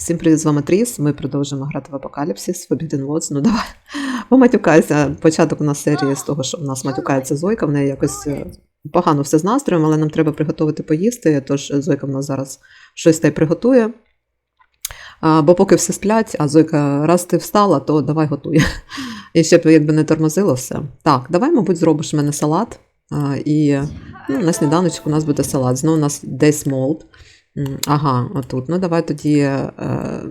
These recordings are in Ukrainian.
Всім привіт, з вами Тріс. Ми продовжуємо грати в Апокаліпсис, Forbidden Woods. Ну давай, поматюкайся. Початок у нас серії з того, що в нас матюкається Зойка, в неї якось е, погано все з настроєм, але нам треба приготувати поїсти, тож Зойка в нас зараз щось та й приготує. А, бо поки всі сплять, а Зойка, раз ти встала, то давай готуй. І ще б якби не тормозило все. Так, давай, мабуть, зробиш в мене салат. А, і ну, на сніданочку у нас буде салат. Знову у нас десь молд. Ага, отут. Ну давай тоді е,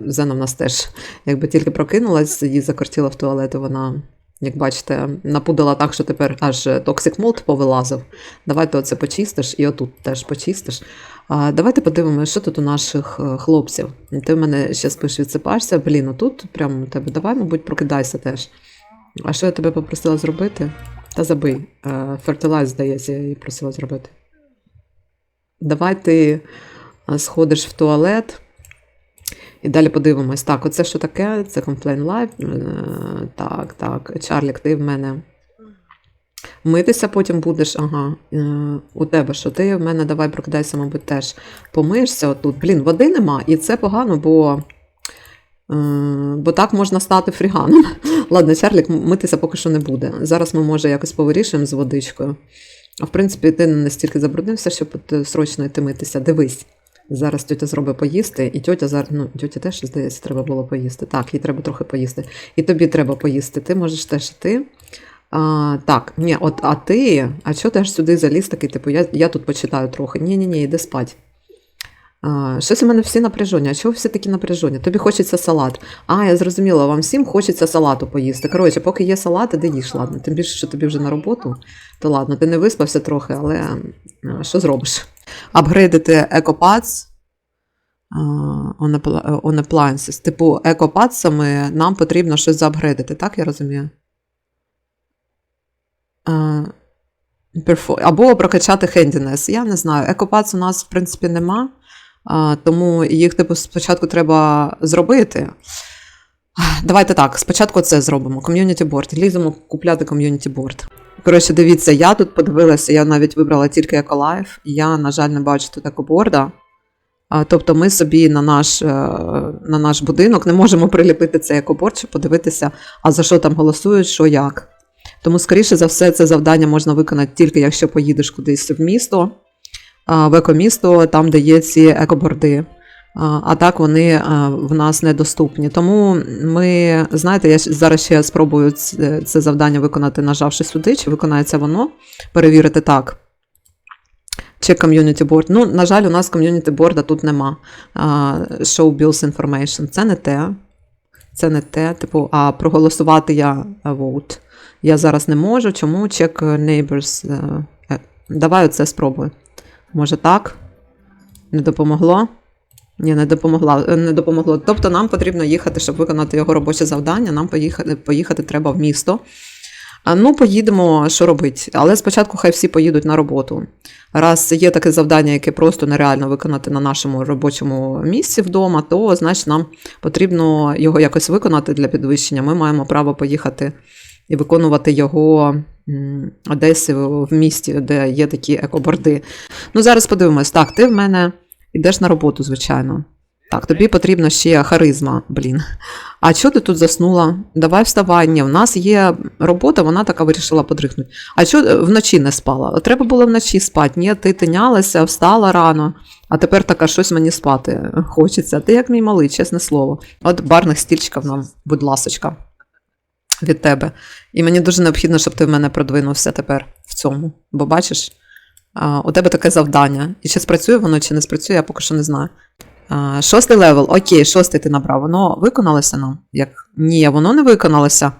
Зена в нас теж, якби тільки прокинулась, їй закортіла в туалет, і вона, як бачите, напудила так, що тепер аж токсик молд повилазив. Давай ти оце почистиш і отут теж почистиш. А, давайте подивимося, що тут у наших е, хлопців. Ти в мене ще спиш відсипаєшся. Блін, отут прямо у тебе. Давай, мабуть, прокидайся теж. А що я тебе попросила зробити? Та забий. Фертилайз, здається, я її просила зробити. Давай ти сходиш в туалет. І далі подивимось. Так, оце що таке? Це Complain Live. Е, Так, так. Чарлік, ти в мене. Митися потім будеш. Ага. Е, У тебе що? Ти в мене давай прокидайся, мабуть, теж помиєшся отут. Блін, води нема, і це погано, бо. е, Бо так можна стати фріганом. Ладно, Чарлік митися поки що не буде. Зараз ми, може, якось повирішуємо з водичкою. А в принципі, ти настільки забруднився, щоб срочно йти митися. Дивись. Зараз тьотя зробить поїсти, і тьотя зараз, ну, тьоті теж, здається, треба було поїсти. Так, їй треба трохи поїсти. І тобі треба поїсти. Ти можеш теж іти. А, так, ні, от, а ти, а чого ти сюди заліз такий, типу, я, я тут почитаю трохи. Ні-ні, ні, йди спать. А, щось у мене всі напряжені. А чого всі такі напряжені? Тобі хочеться салат. А, я зрозуміла, вам всім хочеться салату поїсти. Коротше, поки є салат, іди їж, ладно. Тим більше, що тобі вже на роботу, то ладно, ти не виспався трохи, але а, що зробиш? Апгрейдити екопац. On appli- appliances. Типу, екопадцями нам потрібно щось заапгрейдити, так я розумію? Або прокачати хендінес. Я не знаю. Екопац у нас, в принципі, нема, тому їх типу, спочатку треба зробити. Давайте так, спочатку це зробимо. Ком'юніті борд. Ліземо купляти ком'юніті борд. Коротше, дивіться, я тут подивилася, я навіть вибрала тільки еколайф. Я, на жаль, не бачу тут екоборда. Тобто ми собі на наш, е, на наш будинок не можемо приліпити цей екоборд, щоб подивитися, а за що там голосують, що як. Тому, скоріше за все, це завдання можна виконати тільки якщо поїдеш кудись в місто, в екомісто, там, де є ці екоборди. А, так вони в нас недоступні. Тому ми, знаєте, я зараз ще спробую це, це завдання виконати, нажавши сюди, чи виконається воно, перевірити так. Чи ком'юніті борд. Ну, на жаль, у нас ком'юніті борда тут нема. Show Bills Information. Це не те. Це не те. Типу, а проголосувати я vote. Я зараз не можу. Чому? Check neighbors. е, е. Давай оце спробую. Може так? Не допомогло? Ні, не допомогла, не допомогло. Тобто нам потрібно їхати, щоб виконати його робоче завдання. Нам поїхати, поїхати треба в місто. Ну, поїдемо, що робити. Але спочатку хай всі поїдуть на роботу. Раз є таке завдання, яке просто нереально виконати на нашому робочому місці вдома, то значить нам потрібно його якось виконати для підвищення. Ми маємо право поїхати і виконувати його десь в місті, де є такі екоборди. Ну, зараз подивимось. Так, ти в мене йдеш на роботу, звичайно. Так, тобі потрібна ще харизма, блін. А чого ти тут заснула? Давай вставай. Ні, в нас є робота, вона така вирішила подрихнути. А чого вночі не спала? Треба було вночі спати. Ні, ти тинялася, встала рано, а тепер така щось мені спати хочеться. Ти як мій малий, чесне слово. От барних стільчиків нам, будь ласочка, від тебе. І мені дуже необхідно, щоб ти в мене продвинувся тепер в цьому. Бо бачиш, у тебе таке завдання. І чи спрацює воно, чи не спрацює, я поки що не знаю. Шостий левел, окей, шостий ти набрав. Воно виконалося нам? Як? Ні, воно не виконалося.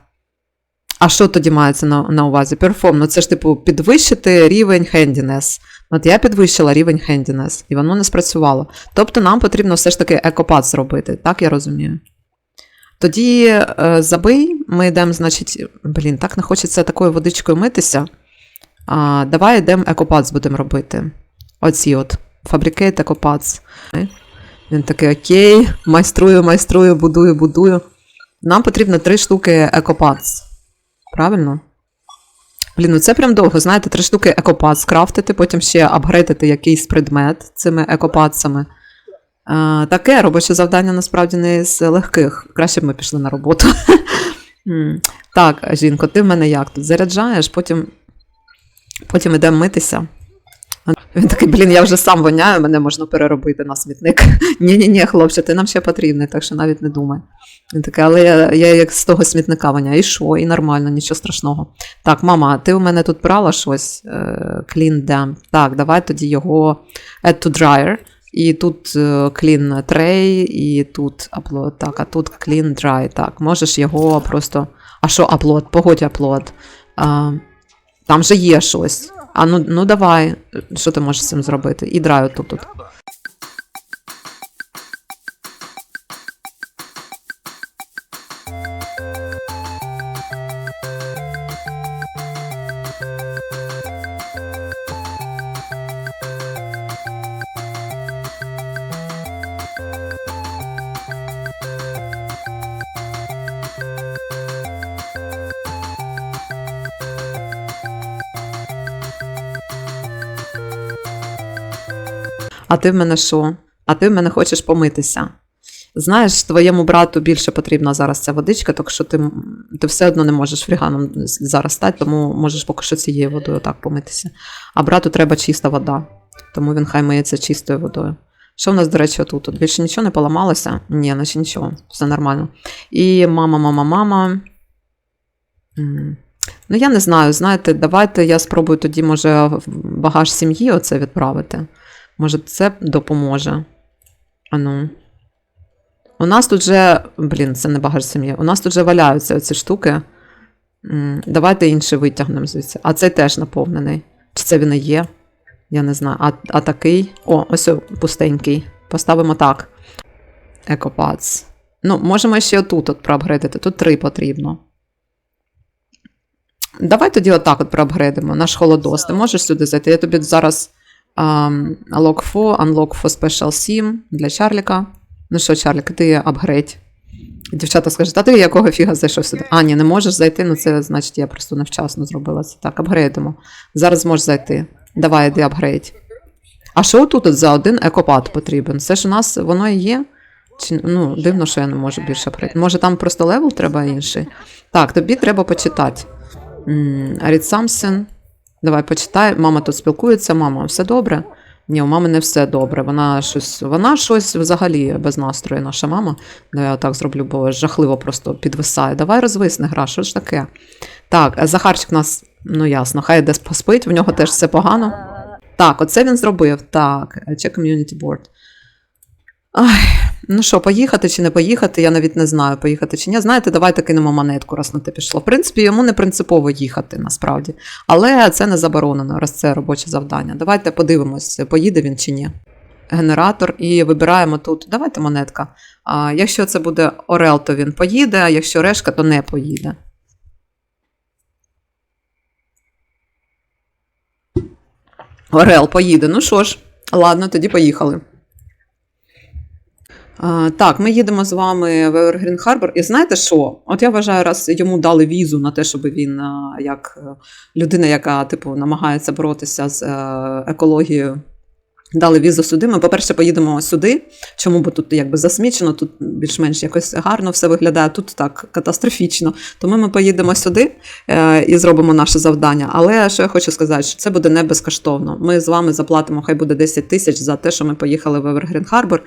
А що тоді мається на, на увазі? Перформ, ну це ж типу підвищити рівень handiness. От я підвищила рівень handiness, і воно не спрацювало. Тобто нам потрібно все ж таки екопад зробити, так я розумію. Тоді е, забий, ми йдемо, значить, блін, так не хочеться такою водичкою митися. А, давай йдемо екопац будемо робити. Оці от. Fabricate екопац. Він такий окей, майструю, майструю, будую, будую. Нам потрібно три штуки екопац. Правильно? Блін, ну це прям довго, знаєте, три штуки екопац крафтити, потім ще апгрейдити якийсь предмет цими екопацами. Е, таке робоче завдання насправді не з легких. Краще б ми пішли на роботу. Так, жінко, ти в мене як тут заряджаєш, потім, потім йдемо митися. Він такий, блін, я вже сам воняю, мене можна переробити на смітник. Ні-ні-ні, хлопче, ти нам ще потрібний, так що навіть не думай. Він такий, але я, я як з того смітника воняю. І що? І нормально, нічого страшного. Так, мама, ти у мене тут брала щось? Е, Clean Damp. Так, давай тоді його add to dryer. І тут е, clean tray, і тут upload. Так, а тут clean dry. Так, можеш його просто. А що upload? Погодь upload. Там же є щось. А ну, ну давай, що ти можеш з цим зробити? І драю тут. тут. А ти в мене що? А ти в мене хочеш помитися. Знаєш, твоєму брату більше потрібна зараз ця водичка, так що ти, ти все одно не можеш фріганом зараз стати, тому можеш поки що цією водою так помитися. А брату треба чиста вода, тому він хай миється чистою водою. Що в нас, до речі? Тут більше нічого не поламалося? Ні, наче нічого, все нормально. І мама, мама, мама. Ну, я не знаю, знаєте, давайте я спробую тоді, може, багаж сім'ї оце відправити. Може, це допоможе. Ану. У нас тут же. Блін, це не багаж сім'ї. У нас тут же валяються оці штуки. Давайте інший витягнемо звідси. А цей теж наповнений. Чи це він і є? Я не знаю. А, а такий. О, ось о, пустенький. Поставимо так. Екопац. Ну, можемо ще отут от проапгрейдити. Тут три потрібно. Давай тоді отак от проапгрейдимо. Наш холодос. Ти можеш сюди зайти? Я тобі зараз Lock 4, Unlock for Special 7 для Чарліка. Ну що, Чарлік, ти апгрейд. Дівчата скажуть, а ти якого фіга зайшов сюди? А, ні, не можеш зайти, ну це значить я просто невчасно зробила це. Так, апгрейдимо. Зараз зможеш зайти. Давай, іди апгрейд. А що тут за один екопад потрібен? Це ж у нас воно і є? Чи, ну, дивно, що я не можу більше апгрейд. Може там просто левел треба інший? Так, тобі треба почитати. Read something. Давай почитай. Мама тут спілкується, мама, все добре? Ні, у мами не все добре. Вона щось, вона щось взагалі без настрою, наша мама. Ну, я так зроблю, бо жахливо просто підвисає. Давай розвисни, гра, що ж таке? Так, Захарчик у нас, ну ясно, хай десь поспить, в нього теж все погано. Так, оце він зробив. Так, check community board. Ай, ну що, поїхати чи не поїхати, я навіть не знаю, поїхати чи ні. Знаєте, давайте кинемо монетку, раз на те пішло. В принципі, йому не принципово їхати насправді. Але це не заборонено, раз це робоче завдання. Давайте подивимось, поїде він чи ні. Генератор і вибираємо тут. Давайте монетка. А, якщо це буде Орел, то він поїде, а якщо решка, то не поїде. Орел поїде. Ну що ж, ладно, тоді поїхали. Так, ми їдемо з вами в Evergreen Harbor. І знаєте що? От я вважаю, раз йому дали візу на те, щоб він, як е, людина, яка типу, намагається боротися з е, екологією, дали візу сюди. Ми, по-перше, поїдемо сюди. Чому бо тут якби засмічено, тут більш-менш якось гарно все виглядає, тут так катастрофічно. Тому ми поїдемо сюди е, і зробимо наше завдання. Але що я хочу сказати, що це буде не безкоштовно. Ми з вами заплатимо, хай буде 10 тисяч за те, що ми поїхали в Evergreen Harbor.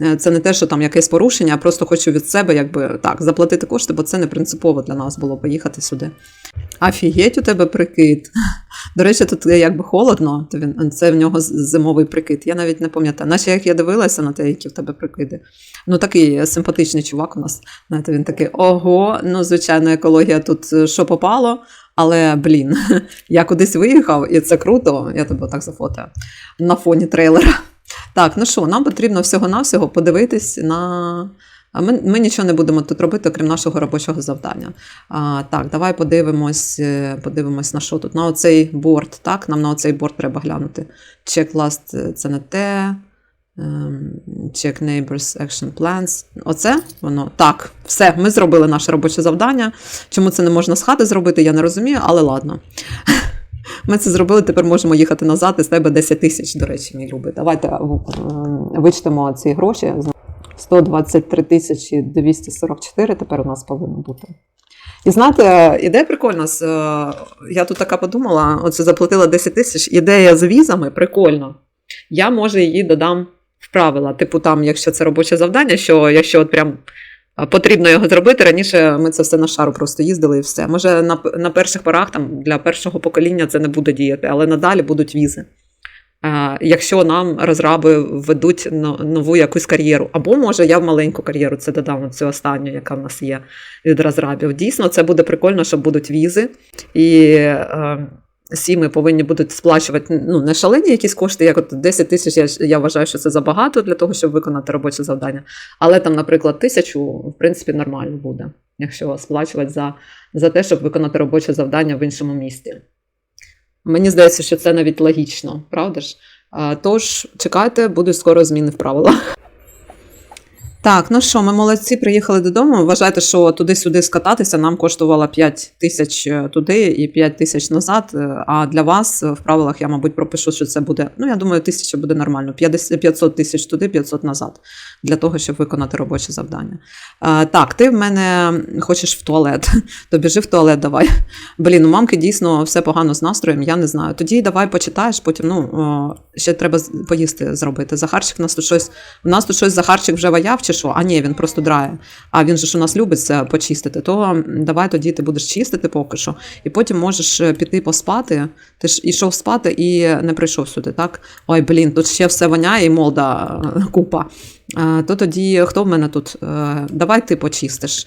Е, Це не те, що там якесь порушення, а просто хочу від себе якби так заплатити кошти, бо це не принципово для нас було поїхати сюди. Афігеть у тебе прикид. До речі, тут якби холодно, то він це в нього зимовий прикид. Я навіть не пам'ятаю. Наче як я дивилася на те, які в тебе прикиди. Ну такий симпатичний чувак у нас. Знаєте, він такий: ого, ну звичайно, екологія тут е, що попало. Але блін, я кудись виїхав, і це круто. Я тебе так зафотою на фоні трейлера. Так, ну що, нам потрібно всього-навсього подивитись на. Ми, ми нічого не будемо тут робити, окрім нашого робочого завдання. А, так, давай подивимось, е, подивимось на що тут. На оцей борт. Так, нам на оцей борт треба глянути. Check last е, це не те. Ем, Check neighbors action plans. Оце воно. Так, все, ми зробили наше робоче завдання. Чому це не можна з хати зробити, я не розумію, але ладно. Ми це зробили, тепер можемо їхати назад, і з тебе 10 тисяч, до речі, мій любий. Давайте е, вичтемо ці гроші. 123 тисячі 244 тепер у нас повинно бути. І знаєте, ідея прикольна. е, Я тут така подумала: оце заплатила 10 тисяч. Ідея з візами прикольна. Я може її додам в правила. Типу, там, якщо це робоче завдання, що якщо от прям потрібно його зробити, раніше ми це все на шару просто їздили і все. Може, на, на перших порах там для першого покоління це не буде діяти, але надалі будуть візи. Е, Якщо нам розраби ведуть нову якусь кар'єру, або може я в маленьку кар'єру це додам цю останню, яка в нас є від розрабів. Дійсно, це буде прикольно, що будуть візи, і сіми повинні будуть сплачувати ну, не шалені якісь кошти, як от 10 тисяч. Я, я вважаю, що це забагато для того, щоб виконати робоче завдання. Але там, наприклад, тисячу, в принципі, нормально буде, якщо сплачувати за, за те, щоб виконати робоче завдання в іншому місті. Мені здається, що це навіть логічно, правда ж? Тож, чекайте, будуть скоро зміни в правилах. Так, ну що, ми молодці, приїхали додому. Вважайте, що туди-сюди скататися нам коштувало 5 тисяч е, туди і 5 тисяч назад. Е, А для вас е, в правилах я, мабуть, пропишу, що це буде. Ну, я думаю, тисяча буде нормально. 50 500 тисяч туди, 500 назад, для того, щоб виконати робоче завдання. Так, ти в мене хочеш в туалет, то біжи в туалет давай. Блін, у мамки дійсно все погано з настроєм, я не знаю. Тоді давай почитаєш, потім ну, ще треба поїсти зробити. Захарчик у нас тут щось. У нас тут щось Захарчик вже ваяв чи що? А ні, він просто драє. А він же ж у нас любить це почистити. То давай тоді ти будеш чистити поки що, і потім можеш е, піти поспати. Ти ж ішов спати і не прийшов сюди, так? Ой, блін, тут ще все воняє і молда е, купа. То тоді хто в мене тут? Е, Давай ти почистиш.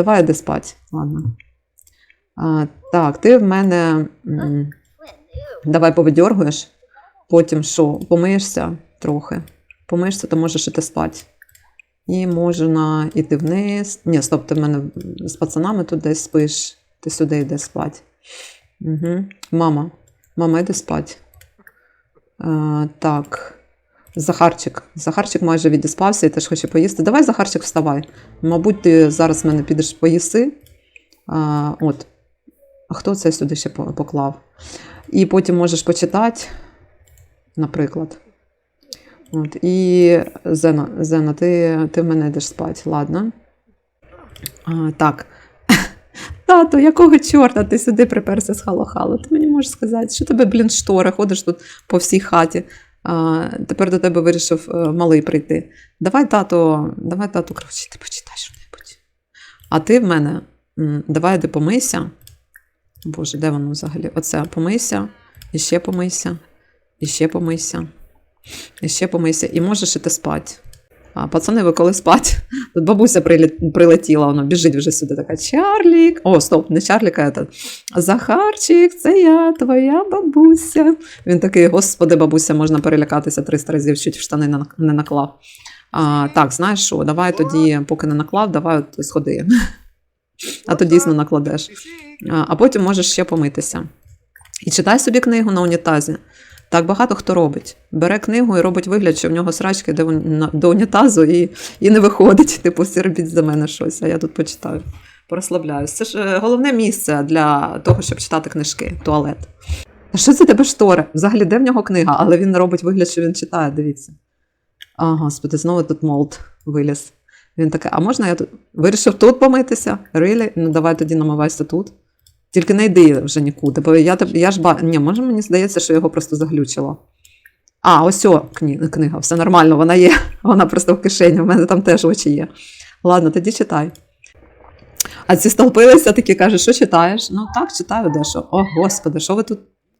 Давай йди спать. Ладно. А, так, ти в мене. Давай повидьоргуєш, потім що, помиєшся трохи. Помиєшся, то можеш іти спати. І можна йти вниз. Ні, стоп, ти в мене з пацанами тут десь спиш, ти сюди йди спати. Угу. Мама, мама, йди спати. А, так. Захарчик. Захарчик майже відіспався і теж хоче поїсти. Давай, Захарчик, вставай. Мабуть, ти зараз в мене підеш поїси. А, от. А хто це сюди ще поклав? І потім можеш почитати, наприклад. От. І Зена, Зена ти, ти в мене йдеш спати, ладно. А, так. Тато, якого чорта ти сюди приперся з халохалу? Ти мені можеш сказати, що тебе, блін, штори, ходиш тут по всій хаті. Тепер до тебе вирішив е, малий прийти. Давай, тато, давай, тату, коротше, ти почитай що-небудь. А ти в мене, давай йди помийся. Боже, де воно взагалі? Оце помийся, і ще помийся, і ще помийся, і ще помийся, і можеш іти спати. А, пацани, ви коли спать? Тут бабуся прилетіла, вона біжить вже сюди така Чарлік. О, стоп, не Чарлік, а этот. Захарчик, це я, твоя бабуся. Він такий, господи, бабуся, можна перелякатися 300 разів, чуть в штани не- наклав. А, так, знаєш що, давай тоді, поки не наклав, давай от сходи. А то дійсно накладеш. А потім можеш ще помитися. І читай собі книгу на унітазі. Так багато хто робить. Бере книгу і робить вигляд, що в нього срачки до, унітазу і, і не виходить. Типу, всі робіть за мене щось, а я тут почитаю. Порозслабляюсь. Це ж е, головне місце для того, щоб читати книжки туалет. А що це тебе штори? Взагалі, де в нього книга, але він робить вигляд, що він читає, дивіться. А, господи, знову тут молд виліз. Він такий, а можна я тут вирішив тут помитися? Really? Ну давай тоді намивайся тут. Тільки не йди вже нікуди, бо я, я ж ба... Ні, може мені здається, що його просто заглючило. А, ось о, кні... книга, все нормально, вона є. Вона просто в кишені, в мене там теж очі є. Ладно, тоді читай. А ці столпилися, такі кажуть, що читаєш? Ну так, читаю дещо. О, господи, що ви тут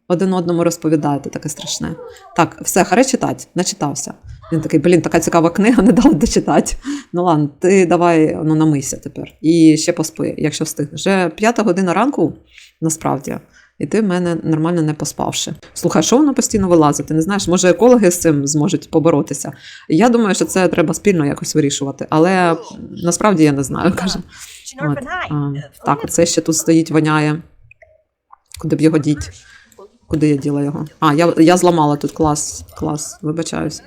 один одному розповідаєте, таке страшне. Так, все, харе читати, начитався. Він такий, блін, така цікава книга, не дали дочитати. Ну ладно, ти давай ну, намийся тепер. І ще поспи, якщо встигнеш. Вже п'ята година ранку, насправді, і ти в мене нормально не поспавши. Слухай, що воно постійно вилазить? Ти не знаєш, може екологи з цим зможуть поборотися. Я думаю, що це треба спільно якось вирішувати, але насправді я не знаю. Каже. От, а, так, оце ще тут стоїть, воняє. Куди б його діть? Куди я діла його? А, я, я зламала тут клас, клас, вибачаюсь.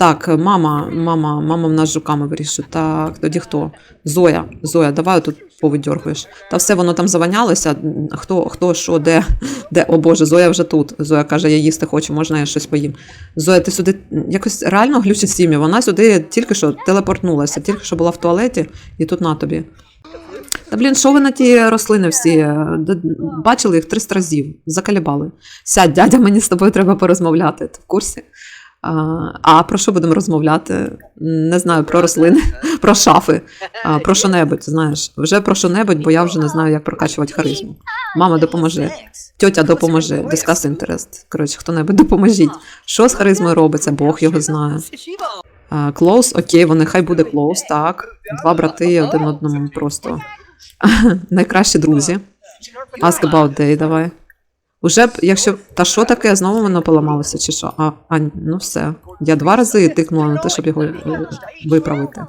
Так, мама, мама, мама в нас жуками вирішує. Так, тоді хто? Зоя, Зоя, давай тут повидьоргуєш. Та все воно там заванялося. Хто, хто, що, де, де? О Боже, Зоя вже тут. Зоя каже, я їсти хочу, можна я щось поїм. Зоя, ти сюди якось реально глючить сім'я. Вона сюди тільки що телепортнулася, тільки що була в туалеті, і тут на тобі. Та блін, що ви на ті рослини всі? Бачили їх 300 разів, закалібали. Сядь, дядя, мені з тобою треба порозмовляти. Ти в курсі? А, про що будемо розмовляти? Не знаю, про рослини, про шафи, про що-небудь, знаєш. Вже про що-небудь, бо я вже не знаю, як прокачувати харизму. Мама, допоможи. Тьотя, допоможи. Discuss interest. Коротше, хто-небудь допоможіть. Що з харизмою робиться? Бог його знає. Клоус, окей, вони хай буде клоус, так. Два брати один одному просто найкращі друзі. Ask about day, давай. Уже б, якщо. Та що таке, знову воно поламалося, чи що? А, а ну все. Я два рази тикнула на те, щоб його е, виправити.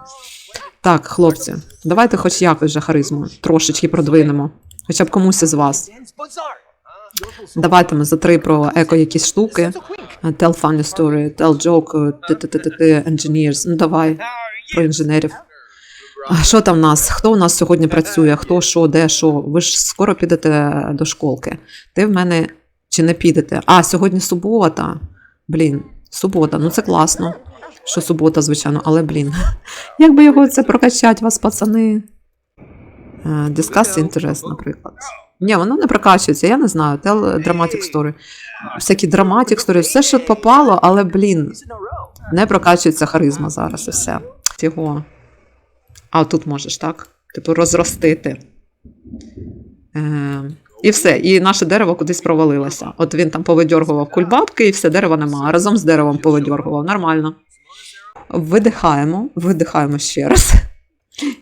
Так, хлопці, давайте хоч якось же харизму трошечки продвинемо. Хоча б комусь із вас. Давайте ми за три про еко якісь штуки. Tell funny story, tell joke, engineers. Ну давай, про інженерів. А що там в нас? Хто у нас сьогодні працює? Хто що, де що? Ви ж скоро підете до школки. Ти в мене чи не підете? А, сьогодні субота. Блін, субота, ну це класно. Що субота, звичайно, але блін. Як би його це прокачати, вас, пацани? Е, Discuss interest, наприклад. Ні, воно не прокачується, я не знаю. Tell dramatic story. Всякі dramatic story, все, що попало, але, блін, не прокачується харизма зараз і все. Його. А тут можеш, так? Типу розростити. Е, і все. І наше дерево кудись провалилося. От він там повидьоргував кульбабки, і все дерева нема. Разом з деревом повидьоргував. Нормально. Видихаємо, видихаємо ще раз.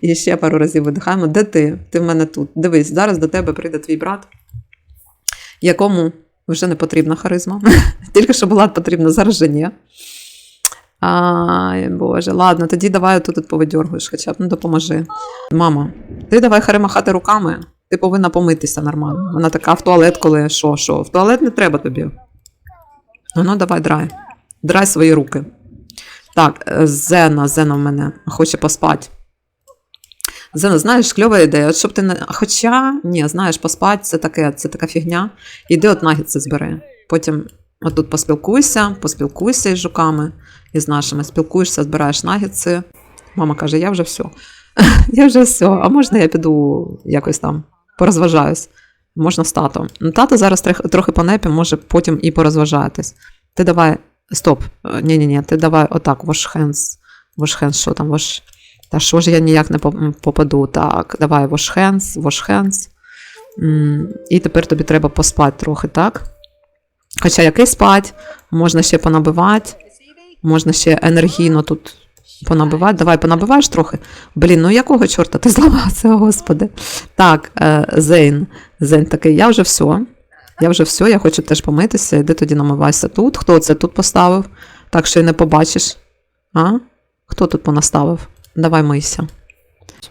І ще пару разів видихаємо. Де ти? Ти в мене тут. Дивись, зараз до тебе прийде твій брат, якому вже не потрібна харизма. Тільки що була потрібна, зараз же ні. Ай, Боже, ладно, тоді давай тут повидьоргуєш, хоча б ну допоможи. Мама, ти давай хари махати руками, ти повинна помитися нормально. Вона така в туалет, коли що, що? В туалет не треба тобі. Ну, ну давай, драй. Драй свої руки. Так, е, Зена, Зена в мене хоче поспати. Зена, знаєш, кльова ідея. От щоб ти не. Хоча, ні, знаєш, поспати це таке, це така фігня. Іди от нагідці збери. Потім отут поспілкуйся, поспілкуйся із жуками, із нашими. Спілкуєшся, збираєш нагідці. Мама каже: я вже все. я вже все. А можна я піду якось там порозважаюсь? Можна з татом. Ну, тато зараз трохи, трохи понепі, може потім і порозважатись. Ти давай. Стоп. Ні-ні, ні ти давай отак, wash hands. Wash hands, що там? Wash... Та що ж я ніяк не попаду? Так, давай wash hands, wash hands. І тепер тобі треба поспати трохи, так? Хоча який спать, можна ще понабивати, можна ще енергійно тут понабивати. Давай понабиваєш трохи. Блін, ну якого чорта ти зламався, господи. Так, е, Зейн. Зейн такий, я вже все. Я вже все, я хочу теж помитися. Іди тоді намивайся тут. Хто це тут поставив? Так що й не побачиш. А? Хто тут понаставив? Давай мийся.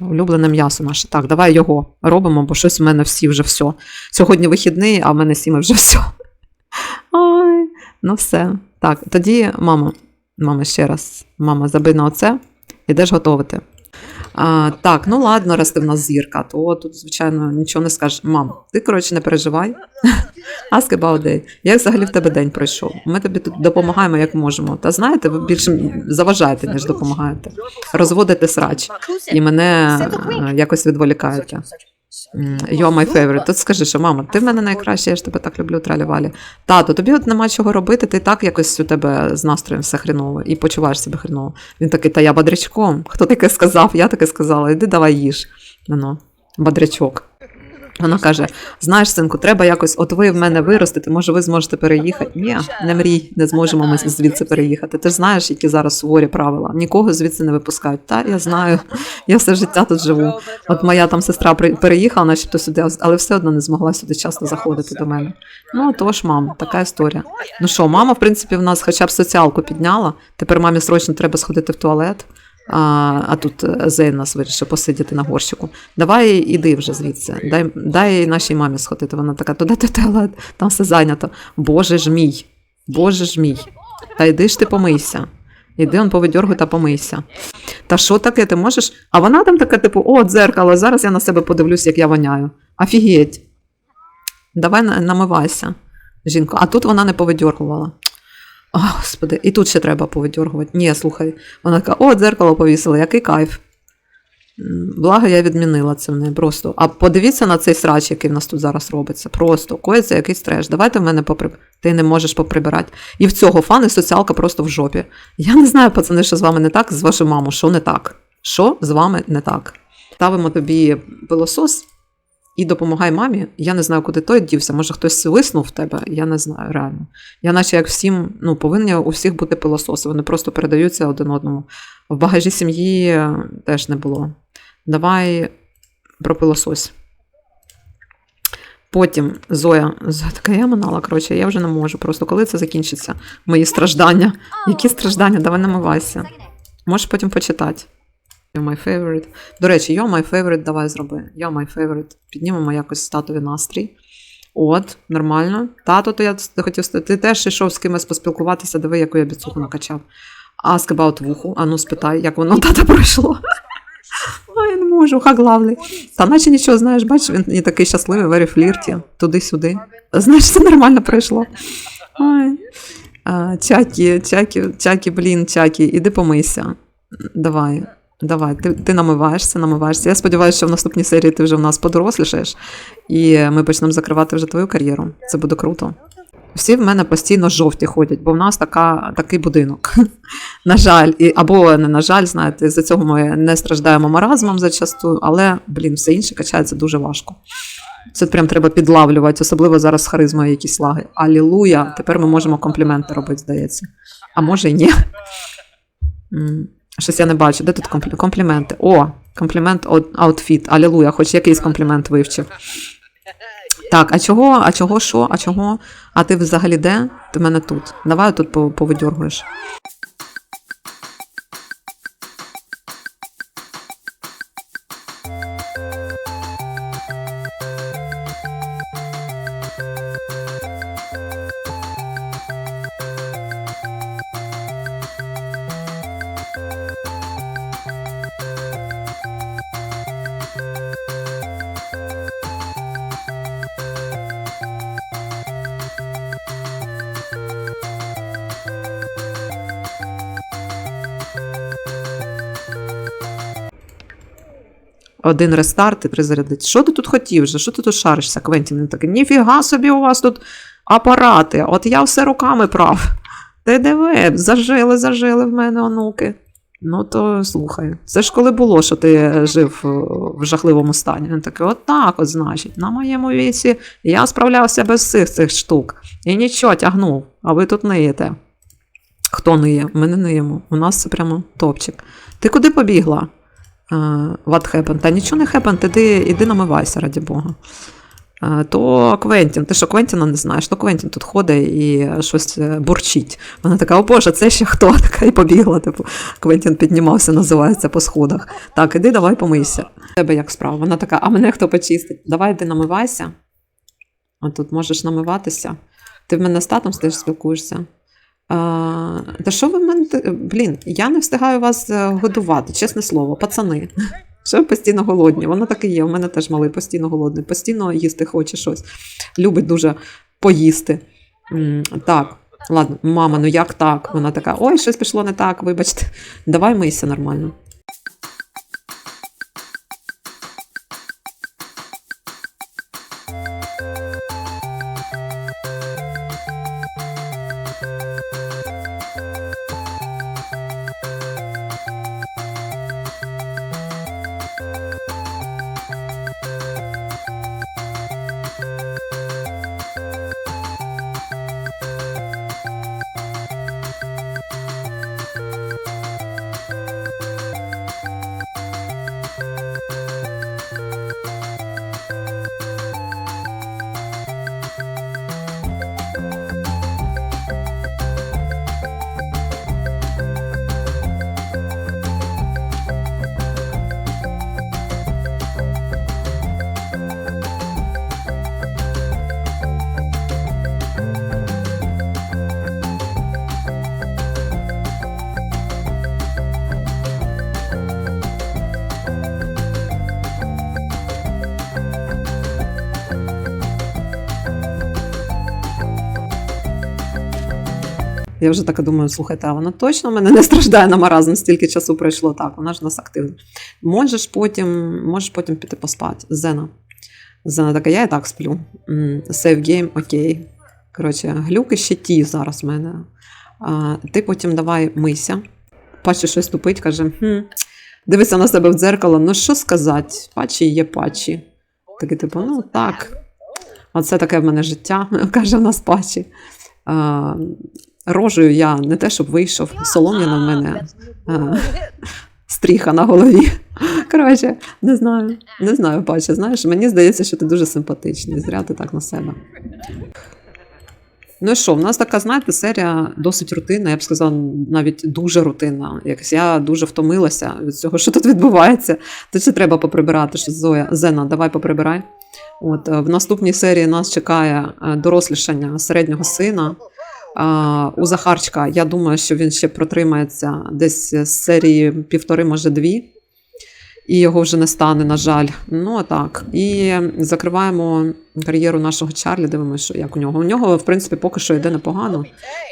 Улюблене м'ясо наше. Так, давай його робимо, бо щось в мене всі вже все. Сьогодні вихідний, а в мене сіми вже все. Ой, Ну, все. Так, тоді, мама, мама, ще раз, мама, забий на оце, ідеш готувати. А, так, ну ладно, раз ти в нас зірка, то тут, звичайно, нічого не скажеш. Мам, ти, коротше, не переживай. Ask about day. Як взагалі в тебе день пройшов? Ми тобі тут допомагаємо, як можемо. Та знаєте, ви більше заважаєте, ніж допомагаєте. Розводите срач і мене якось відволікаєте. You're my favorite. Тут скажи, що мама, ти в мене найкраща, я ж тебе так люблю, тралі-валі. Тато, тобі от нема чого робити, ти так якось у тебе з настроєм все хреново і почуваєш себе хреново. Він такий, та я бадрячком. Хто таке сказав? Я таке сказала, іди давай їж. Ну, бодрячок. Вона каже: знаєш, синку, треба якось, от ви в мене виростете, може, ви зможете переїхати. Ні, не мрій, не зможемо ми звідси переїхати. Ти ж знаєш, які зараз суворі правила. Нікого звідси не випускають. Та я знаю, я все життя тут живу. От моя там сестра переїхала, начебто сюди, але все одно не змогла сюди часто заходити до мене. Ну тож, мам, така історія. Ну що, мама, в принципі, в нас хоча б соціалку підняла. Тепер мамі срочно треба сходити в туалет. А, а тут е, нас вирішив посидіти на горщику. Давай іди вже звідси. Дай, дай нашій мамі сходити. Вона така, туди ти туалет, там все зайнято. Боже ж мій, Боже ж мій. Та йди ж ти помийся. Іди он повидьоргуй та помийся. Та що таке, ти можеш? А вона там така, типу, о, дзеркало, зараз я на себе подивлюсь, як я воняю. Офігеть. Давай намивайся, жінко. А тут вона не повидьоргувала. О, господи, і тут ще треба повидьоргувати. Ні, слухай. Вона така, о, дзеркало повісила, який кайф. Благо, я відмінила це в неї просто. А подивіться на цей срач, який в нас тут зараз робиться. Просто коїться якийсь треш. Давайте в мене попри... Ти не можеш поприбирати. І в цього фани соціалка просто в жопі. Я не знаю, пацани, що з вами не так, з вашою мамою, що не так. Що з вами не так? Ставимо тобі пилосос і допомагай мамі. Я не знаю, куди той дівся. Може, хтось виснув в тебе, я не знаю, реально. Я наче як всім, ну, повинні у всіх бути пилососи. Вони просто передаються один одному. В багажі сім'ї теж не було. Давай про пилосось. Потім Зоя, Зоя така я манала, коротше, я вже не можу. Просто коли це закінчиться? Мої страждання. Які страждання? Давай намивайся. Можеш потім почитати. You're my favorite. До речі, you're my favorite, давай зроби. You're my favorite. Піднімемо якось татові настрій. От, нормально. Тато, то я хотів ти теж йшов з кимось поспілкуватися, диви, яку я біцуху накачав. Ask about вуху. А ну спитай, як воно тата пройшло. Ой, не можу, хак главний. Та наче нічого, знаєш, бачиш, він не такий щасливий, вері флірті, туди-сюди. Знаєш, це нормально пройшло. Ой. А, чакі, чакі, чакі, блін, чакі, іди помийся. Давай, давай, ти, ти намиваєшся, намиваєшся. Я сподіваюся, що в наступній серії ти вже в нас подорослішаєш, і ми почнемо закривати вже твою кар'єру. Це буде круто. Всі в мене постійно жовті ходять, бо в нас така, такий будинок. на жаль, і, або не на жаль, знаєте, за цього ми не страждаємо маразмом зачасту, але, блін, все інше качається дуже важко. Це прям треба підлавлювати, особливо зараз з харизмою якісь лаги. Алілуя! Тепер ми можемо компліменти робити, здається. А може й ні. Щось я не бачу. Де тут комплі- компліменти? О, комплімент аутфіт. Алілуя, хоч якийсь комплімент вивчив. Так, а чого? А чого що? А чого? А ти взагалі де? Ти мене тут. Давай тут пов- повидьоргуєш. Один рестарт і три. Що ти тут хотів же? Що ти тут шаришся, Квентін? Він такий, ніфіга собі у вас тут апарати. От я все руками прав. Ти диви, зажили, зажили в мене онуки. Ну то слухай, це ж коли було, що ти жив е, в жахливому стані. Він такий, от так, от значить, на моєму віці я справлявся без всіх цих штук. І нічого тягнув, а ви тут ниєте. Хто ниє? Ми не ниємо. У нас це прямо топчик. Ти куди побігла? Е, What happened? Та нічого не happened, іди, іди намивайся, раді Бога. Е, То Квентін, ти що Квентіна не знаєш? То Квентін тут ходить і щось е, бурчить. Вона така, о Боже, це ще хто? Така і побігла. Типу, Квентін піднімався, називається по сходах. Так, іди, давай помийся. Тебе як справа? Вона така, а мене хто почистить? Давай ти намивайся. А тут можеш намиватися. Ти в мене з татом теж спілкуєшся. Та що ви мене. Блін, я не встигаю вас е, годувати, чесне слово, пацани. Що постійно голодні? Воно так і є. У мене теж малий постійно голодний, постійно їсти хоче щось. Любить дуже поїсти. Так, ладно, мама, ну як так? Вона така: ой, щось пішло не так, вибачте. Давай мийся нормально. Я вже така думаю, слухайте, а вона точно мене не страждає на маразм, стільки часу пройшло. Так, вона ж у нас активна. Можеш потім, можеш потім піти поспати. Зена. Зена така, я і так сплю. М, Save game, окей. Коротше, глюки ще ті зараз в мене. А, ти потім давай мийся. Пачі щось тупить, каже: хм, дивися на себе в дзеркало, ну що сказати, пачі є пачі. Такий, типу, ну так. Оце таке в мене життя, каже в нас пачі. А, рожею я не те, щоб вийшов, солом'яна в мене стріха на голові. Коротше, не знаю, не знаю, Пача. Знаєш, мені здається, що ти дуже симпатичний. Зря ти так на себе. Ну і що, в нас така, знаєте, серія досить рутинна, я б сказала, навіть дуже рутинна. Якось я дуже втомилася від цього, що тут відбувається. То ще треба поприбирати, що Зоя, Зена, давай поприбирай. От, е, в наступній серії нас чекає е, дорослішання середнього сина. А, у Захарчика, я думаю, що він ще протримається десь з серії півтори, може дві, і його вже не стане, на жаль. Ну так. І закриваємо кар'єру нашого Чарлі. Дивимося, що як у нього. У нього, в принципі, поки що йде непогано.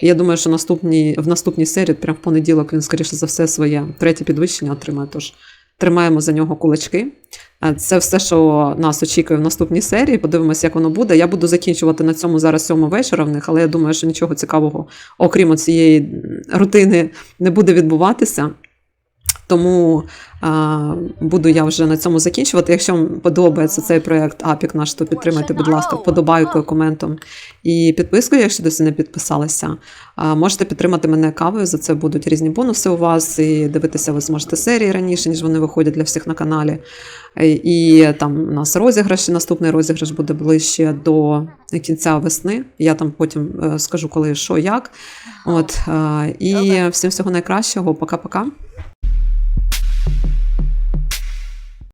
І я думаю, що наступні, в наступній серії, прямо в понеділок, він, скоріше за все, своє третє підвищення отримає. Тож тримаємо за нього кулачки. Е, Це все, що нас очікує в наступній серії. Подивимося, як воно буде. Я буду закінчувати на цьому зараз сьому вечора в них, але я думаю, що нічого цікавого, окрім цієї рутини, не буде відбуватися. Тому а, буду я вже на цьому закінчувати. Якщо вам подобається цей проект Апік наш, то підтримайте, будь ласка, вподобайкою, коментом і підпискою, якщо досі не підписалися. А, можете підтримати мене кавою. За це будуть різні бонуси у вас. І дивитися ви зможете серії раніше, ніж вони виходять для всіх на каналі. І там у нас розіграш, і наступний розіграш буде ближче до кінця весни. Я там потім е, скажу, коли що, як. От, і всім всього найкращого. Пока-пока.